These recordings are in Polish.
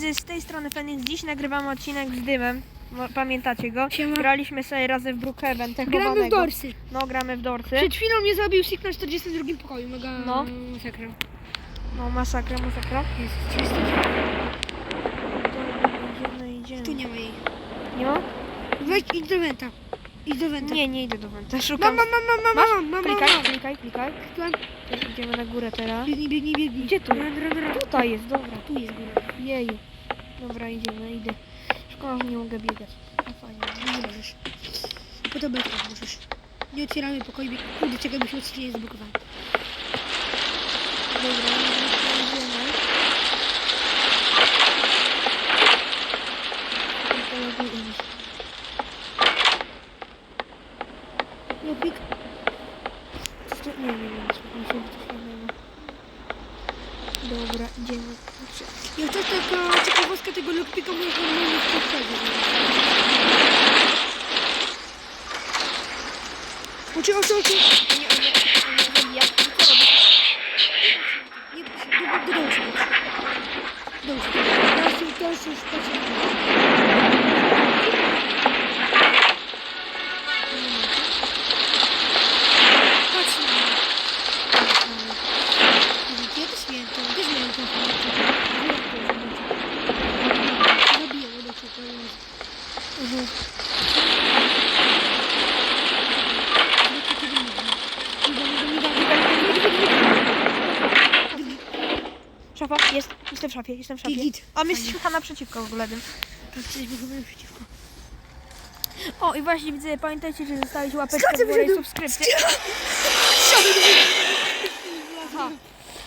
widzę z tej strony Fenix. Dziś nagrywamy odcinek z dymem. Pamiętacie go? Siema. Graliśmy sobie razem w Brookhaven, te Gramy w dorsy. No, gramy w dorsy. Przed chwilą mnie zabił Sik na 42 pokoju. Mega No. masakra. No, masakra, masakra. Jest 30. Dobra, idziemy, idziemy. Tu nie ma jej. Nie ma? Weź, idź do Wenta. Idź do Wenta. Nie, nie idę do Wenta. Szukam. Mam, mam, mam, mam, Masz? mam, mam, mam, Klikaj, mam. klikaj, klikaj. Idziemy na górę teraz. Biegnij, biegnij, biegnij. Gdzie tu? Ran, ran, ran. Tutaj jest, dobra. Tu jest góra. Jeju. Dobra, idziemy, idę. Szkoda, że nie mogę biegać. No fajnie. Nie możesz. Po to betka możesz. Nie otwieramy pokoju. Kurde, czekaj, bo się odcinie zablokowałem. Dobra, idziemy. Tylko lepiej iść. No pik. Coś tu- Nie, nie, nie, musimy coś innego. Dobra, idziemy. I to taka ciekawostka tego lockpicka możesz normalnie w przedstawie. Oczy, oczy, oczy. Nie, on nie, on nie zabija. Co robi? Nie patrz, do, do dołu się patrz. Dołu się patrz. Teraz już, teraz już patrz. Patrz na mnie. Gdzie to święto? Gdzie święto? Zabiję, będę cię powiedzieć. Mhm. Szafa, jest, jestem w szafie, jestem w szafie. Git. A my jesteśmy chyba naprzeciwko w ogóle tym. Jesteśmy chyba przeciwko. O i właśnie widzę, pamiętajcie, że zostawić łapeczkę w górę i subskrypcję. Aha.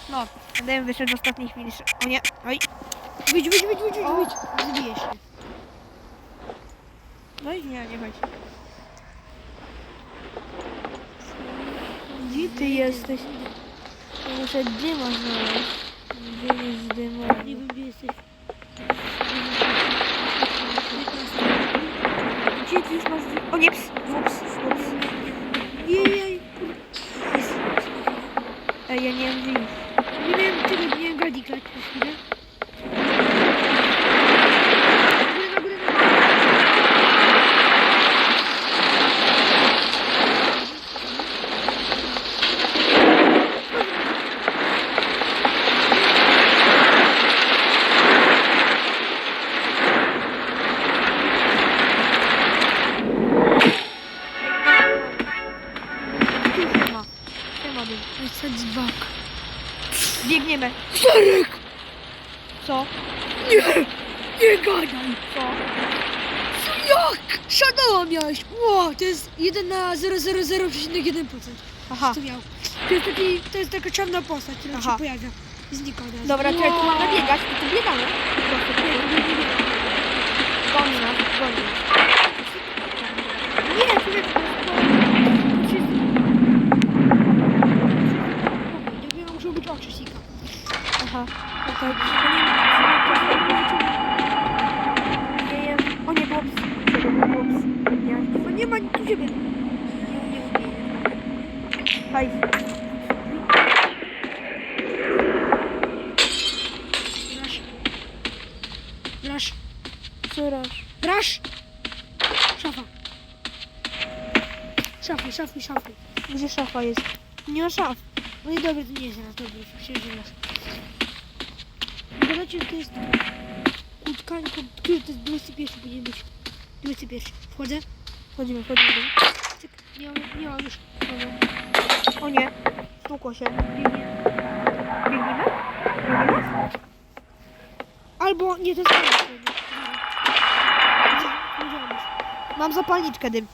No, Dym wyszedł w ostatniej chwili. O nie, oj. Wyjdź, wyjdź, wyjdź, wyjdź, wyjdź. Zabijesz się. No i nie, nie chodź. Gdzie ty jesteś? Muszę dyma znaleźć. Gdzie jest dyma? Nie wiem, gdzie jesteś. Gdzie ty już masz dy- O nie, ps, ups, ups. Jej, Ej, ja nie wiem gdzie iść. nie miałem Jest dzbak. Biegniemy. Czarek! Co? Nie! Nie gadaj! Co? Jak? Shadowa miałeś! Ło, to jest 1 na 000,1%. Aha. To miał. To jest, taki, to jest taka czarna postać, która Aha. się pojawia. Znika razu. Dobra, czekaj, tu mamy biegać, to tu biegamy. Nie, nie, nie. Goni nas, goni nas. Nie, człowiek, hajs. Rasz. Rasz. Co raz? Rasz. Szafa. Szafy, szafy, szafy. Gdzie szafa jest? Nie ma szaf. No i dobra, to nie jest myślę, że raz. Gadacie, że to jest kłódka, tylko który to jest 21 powinien być. 21. Wchodzę. Chodzimy, chodzimy. Cyk. Nie mam, nie mam już. O nie. Stukło się. Biegnie. Biegniemy? Biegniemy? Albo nie, to jest. Nie, nie. Mam zapalniczkę dym.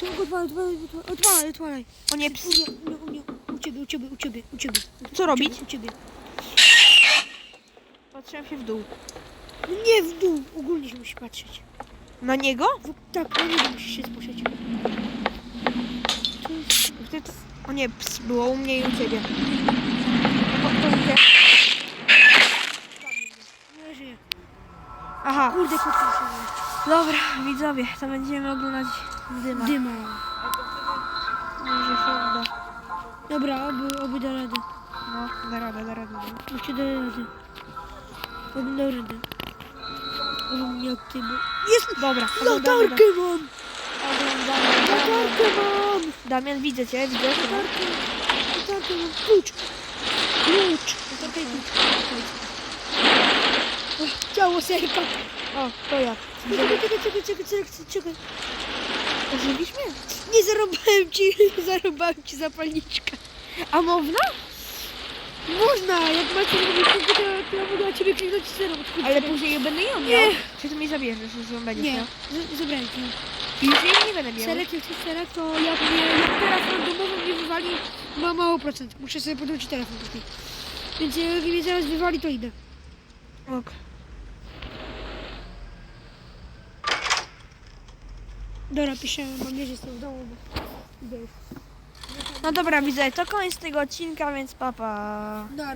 To odwalaj, odwalaj, odwalaj, odwalaj. O nie, U ps. mnie, u mnie, u ciebie, u ciebie, u ciebie, u ciebie. Co robić? U ciebie. Patrzyłem się w dół. No nie w dół, ogólnie się musisz patrzeć. Na niego? W, tak, na niego musisz się spojrzeć. To jest... O nie, ps. Było u mnie i u ciebie. Gdzie? Nie żyje. Aha. Kurde, się Dobra, widzowie, to będziemy oglądać dyma. Dyma. Może się uda. Dobra, oby, oby da radę. No, da radę, da radę. Muszę da radę. Oby dał radę. wiem jak ty... bo- Jest! Dobra, oglądamy. Latarkę mam! Oglądamy. Latarkę mam! Damian, widzę cię, widzę. cię, no. Latarkę mam. Klucz! Klucz! Latarkę i klucz. Ciało serka! O, to ja. Czekaj, czekaj, czekaj, czekaj, czekaj, czekaj. Mnie? Nie zarąbałem ci, zarąbałem ci zapalniczkę. A można? Można, jak macie robić, to to ja mogę ciebie kliknąć zero. Ale później je będę ją Nie. miał. Czy ty mi zabierzesz, że ją będziesz Nie, miał? zabrałem ci. I już jej nie będę miał. Serek, to jak, mnie, jak teraz randomowo mnie wywali, ma mało procent. Muszę sobie podłączyć telefon tutaj. Więc jak mnie zaraz wywali, to idę. Ok. Dobra, piszę, mam nadzieję, że jestem w domu, bo idę już. No dobra, widzę, to koniec tego odcinka, więc papa. Dobra.